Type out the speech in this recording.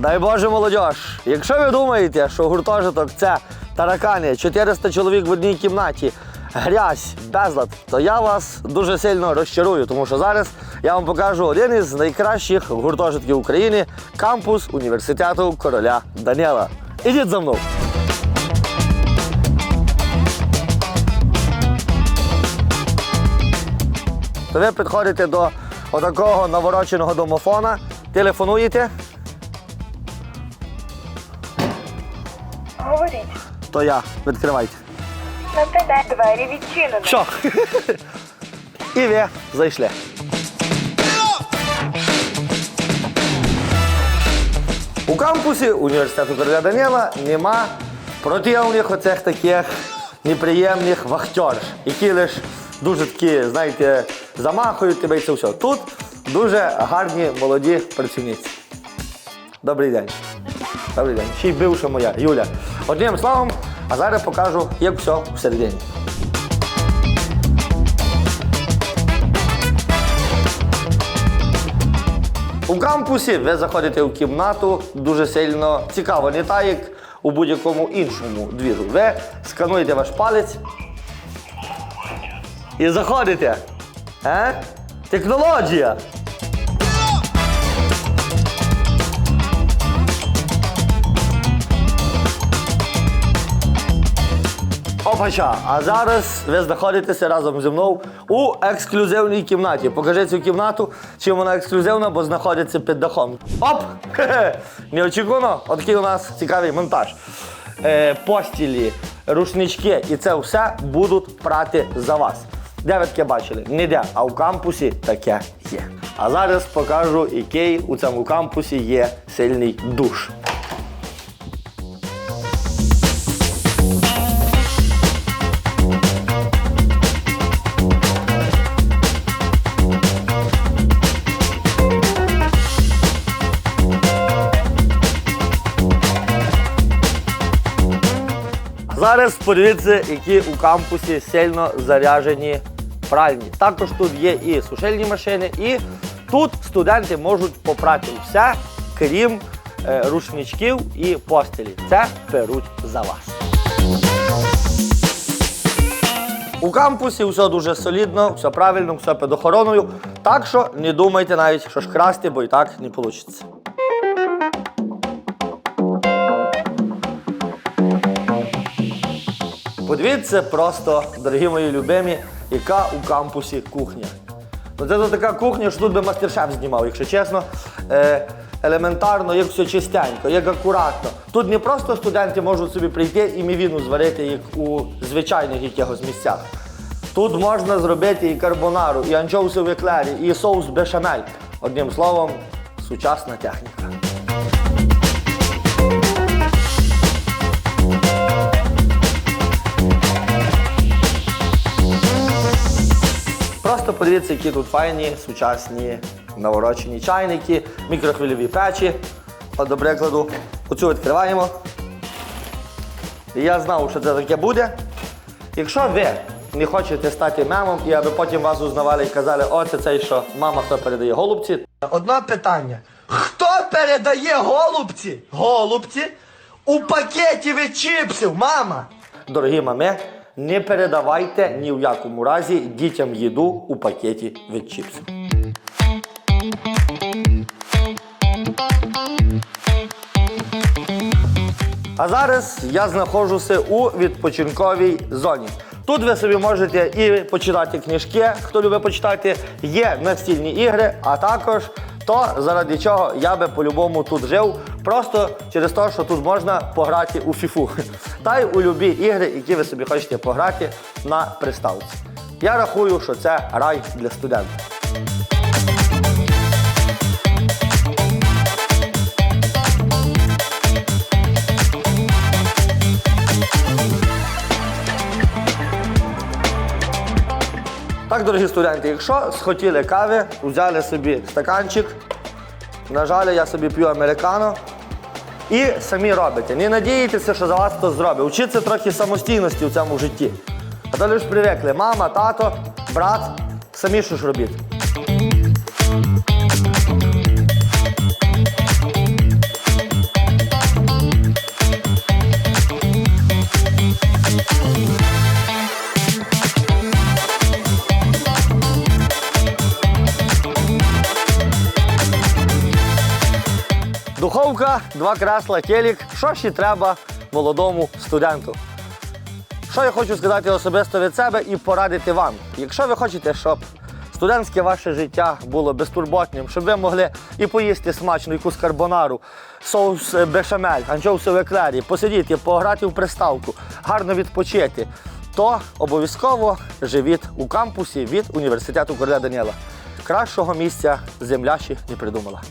Дай Боже, молодь. Якщо ви думаєте, що гуртожиток це таракани, 400 чоловік в одній кімнаті, грязь, безлад, то я вас дуже сильно розчарую, тому що зараз я вам покажу один із найкращих гуртожитків України кампус університету короля Даніела. Ідіть за мною. То ви підходите до отакого навороченого домофона, телефонуєте. То я. Відкривайте. Двері відчинено. Що? І ви зайшли. У кампусі університету короля Даніела нема противних оцих таких неприємних вахтерш, які лиш дуже такі, знаєте, замахують тебе і це все. Тут дуже гарні молоді працівниці. Добрий день. Добрий день. Ще й бивша моя Юля. Одним словом, а зараз покажу, як все всередині. У кампусі ви заходите в кімнату дуже сильно цікаво, не так, як у будь-якому іншому двіру. Ви скануєте ваш палець і заходите. Е? Технологія. Опача, а зараз ви знаходитеся разом зі мною у ексклюзивній кімнаті. Покажи цю кімнату, чим вона ексклюзивна, бо знаходиться під дахом. Оп! Неочікувано, отакий у нас цікавий монтаж. Е, постілі, рушнички і це все будуть прати за вас. Де ви таке бачили? Ніде, а у кампусі таке є. А зараз покажу, який у цьому кампусі є сильний душ. Зараз подивіться, які у кампусі сильно заряжені пральні. Також тут є і сушильні машини, і тут студенти можуть попрати все, крім е, рушничків і постелі. Це беруть за вас. У кампусі все дуже солідно, все правильно, все під охороною. Так що не думайте навіть, що ж красти, бо і так не вийде. Подивіться просто, дорогі мої любимі, яка у кампусі кухня. Ну це така кухня, що тут би мастер-шеф знімав, якщо чесно. Е, елементарно, як все чистенько, як акуратно. Тут не просто студенти можуть собі прийти і мівіну зварити, як у звичайних якихось місцях. Тут можна зробити і карбонару, і анчоуси в еклері, і соус бешамель. Одним словом, сучасна техніка. Подивіться, які тут файні, сучасні наворочені чайники, мікрохвильові печі. От, до прикладу, оцю відкриваємо. І я знав, що це таке буде. Якщо ви не хочете стати мемом, і аби потім вас узнавали і казали, о, це цей, що мама хто передає голубці. Одне питання. Хто передає голубці? Голубці у пакеті від чіпсів, мама? Дорогі мами, не передавайте ні в якому разі дітям їду у пакеті від чіпсів. А зараз я знаходжуся у відпочинковій зоні. Тут ви собі можете і почитати книжки, хто любить почитати, є настільні ігри, а також то, заради чого я би по-любому тут жив, просто через те, що тут можна пограти у фіфу. Та й у любі ігри, які ви собі хочете пограти на приставці. Я рахую, що це рай для студента. Так, дорогі студенти, якщо схотіли кави, взяли собі стаканчик, нажали, я собі п'ю американо і самі робите. Не надійтеся, що за вас хтось зробить. Учіться трохи самостійності у цьому житті. А то лише привикли. Мама, тато, брат, самі що ж робіть. Духовка, два кресла, телек. Що ще треба молодому студенту? Що я хочу сказати особисто від себе і порадити вам. Якщо ви хочете, щоб студентське ваше життя було безтурботним, щоб ви могли і поїсти смачно якусь карбонару, соус е, бешамель, анчоусові еклері, посидіти, пограти в приставку, гарно відпочити, то обов'язково живіть у кампусі від університету Короля Даніела. Кращого місця земля ще не придумала.